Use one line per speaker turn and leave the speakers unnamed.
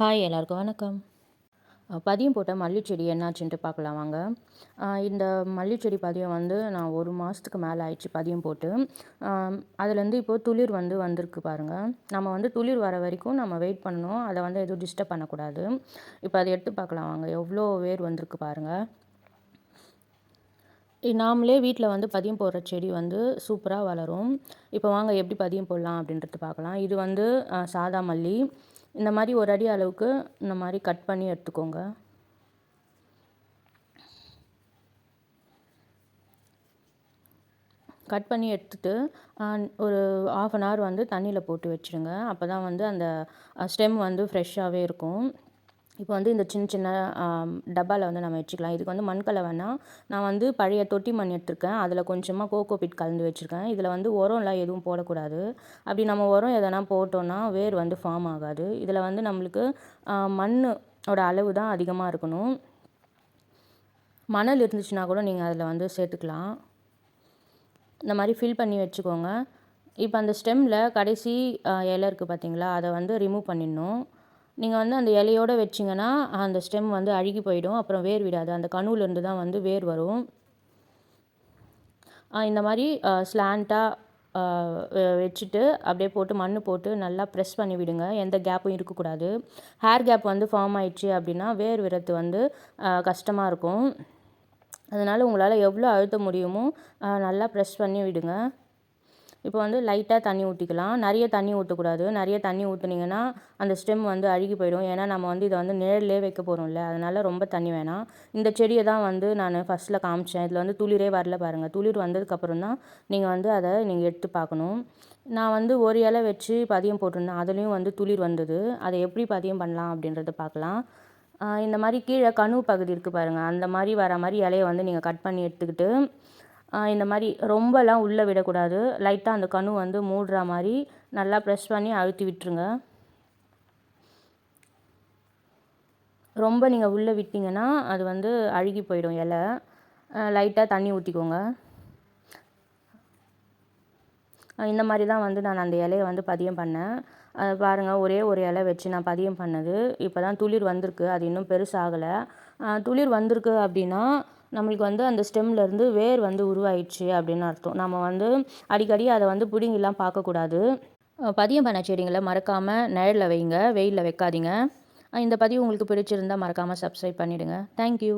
Hi எல்லாருக்கும் வணக்கம். பதியம் போட்ட மல்லிச்செடி என்னாச்சுன்ட்டு பார்க்கலாம் வாங்க. இந்த மல்லிச்செடி பதியம் வந்து நான் ஒரு மாதத்துக்கு மேலே ஆயிடுச்சு பதியம் போட்டு. அதுலேருந்து இப்போது துளிர் வந்து வந்திருக்கு பாருங்கள் நம்ம வந்து துளிர் வர வரைக்கும் நம்ம வெயிட் பண்ணணும். அதை வந்து எதுவும் டிஸ்டர்ப் பண்ணக்கூடாது. இப்போ அதை எடுத்து பார்க்கலாம் வாங்க. எவ்வளோ வேர் வந்திருக்கு பாருங்கள் நாமளே வீட்டில் வந்து பதியம் போடுற செடி வந்து சூப்பராக வளரும். இப்போ வாங்க எப்படி பதியம் போடலாம் அப்படின்றது பார்க்கலாம் இது வந்து சாதா மல்லி. இந்த மாதிரி ஒரு அடி அளவுக்கு இந்த மாதிரி கட் பண்ணி எடுத்துக்கோங்க. கட் பண்ணி எடுத்துட்டு ஒரு ஆஃப் அன் ஹவர் வந்து தண்ணியில் போட்டு வச்சுருங்க. அப்போ தான் வந்து அந்த ஸ்டெம் வந்து ஃப்ரெஷ்ஷாகவே இருக்கும். இப்போ வந்து இந்த சின்ன சின்ன டப்பாவில் வந்து நம்ம வச்சுக்கலாம். இதுக்கு வந்து மண்கலை வேணால் நான் வந்து பழைய தொட்டி மண் எடுத்திருக்கேன். அதில் கொஞ்சமாக கோகோ பிட் கலந்து வச்சுருக்கேன். இதில் வந்து உரம்லாம் எதுவும் போடக்கூடாது. அப்படி நம்ம உரம் எதனா போட்டோன்னா வேர் வந்து ஃபார்ம் ஆகாது. இதில் வந்து நம்மளுக்கு மண்ணோட அளவு தான் அதிகமாக இருக்கணும். மணல் இருந்துச்சுன்னா கூட நீங்கள் அதில் வந்து சேர்த்துக்கலாம். இந்த மாதிரி ஃபில் பண்ணி வச்சுக்கோங்க. இப்போ அந்த ஸ்டெம்மில் கடைசி இலை இருக்குது பார்த்தீங்களா அதை வந்து ரிமூவ் பண்ணிடணும். நீங்கள் வந்து அந்த இலையோடு வச்சிங்கன்னா அந்த ஸ்டெம் வந்து அழுகி போயிடும். அப்புறம் வேர் விடாது. அந்த கணுவிலேருந்து தான் வந்து வேர் வரும். இந்த மாதிரி ஸ்லாண்ட்டாக வச்சுட்டு அப்படியே போட்டு மண் போட்டு நல்லா ப்ரெஸ் பண்ணி விடுங்க. எந்த கேப்பும் இருக்கக்கூடாது. ஹேர் கேப் வந்து ஃபார்ம் ஆயிடுச்சு அப்படின்னா வேர் விரத்து வந்து கஷ்டமாக இருக்கும். அதனால் உங்களால் எவ்வளோ அழுத்த முடியுமோ நல்லா ப்ரெஸ் பண்ணி விடுங்க. இப்போ வந்து லைட்டாக தண்ணி ஊற்றிக்கலாம் நிறைய தண்ணி ஊற்றக்கூடாது நிறைய தண்ணி ஊற்றுனீங்கன்னா அந்த ஸ்டெம் வந்து அழுகி போயிடும். ஏன்னா நம்ம வந்து இதை வந்து நிழல்லே வைக்க போகிறோம்ல அதனால் ரொம்ப தண்ணி வேணாம். இந்த செடியை தான் வந்து நான் ஃபஸ்ட்டில் காமிச்சேன். இதில் வந்து துளிரே வரல பாருங்கள் துளிர் வந்ததுக்கப்புறம் தான் நீங்கள் வந்து அதை நீங்கள் எடுத்து பார்க்கணும். நான் வந்து ஒரு இலை வச்சு பதியம் போட்டிருந்தேன். அதுலேயும் வந்து துளிர் வந்தது. அதை எப்படி பதியம் பண்ணலாம் அப்படின்றத பார்க்கலாம். இந்த மாதிரி கீழே கணு பகுதி இருக்குது பாருங்கள் அந்த மாதிரி வர மாதிரி இலையை வந்து நீங்கள் கட் பண்ணி எடுத்துக்கிட்டு இந்த மாதிரி ரொம்பலாம் உள்ளே விடக்கூடாது. லைட்டாக அந்த கணு வந்து மூடுற மாதிரி நல்லா ப்ரெஸ் பண்ணி அழுத்தி விட்டுருங்க. ரொம்ப நீங்கள் உள்ளே விட்டிங்கன்னா அது வந்து அழுகி போயிடும் இலை. லைட்டாக தண்ணி ஊற்றிக்கோங்க இந்த மாதிரி தான் வந்து நான் அந்த இலையை வந்து பதியம் பண்ணேன். அது பாருங்கள் ஒரே ஒரு இலை வச்சு நான் பதியம் பண்ணது. இப்போ தான் துளிர் வந்திருக்கு அது இன்னும் பெருசாகலை. துளிர் வந்திருக்கு அப்படின்னா நம்மளுக்கு வந்து அந்த ஸ்டெம்லேருந்து வேர் வந்து உருவாயிடுச்சு அப்படின்னு அர்த்தம். நம்ம வந்து அடிக்கடி அதை வந்து பிடுங்கிலாம் பார்க்கக்கூடாது. பதியம் பண்ண செடிங்களை மறக்காமல் நிழலில் வைங்க வெயிலில் வைக்காதீங்க. இந்த பதிவு உங்களுக்கு பிடிச்சிருந்தால் மறக்காமல் சப்ஸ்கிரைப் பண்ணிவிடுங்க தேங்க்யூ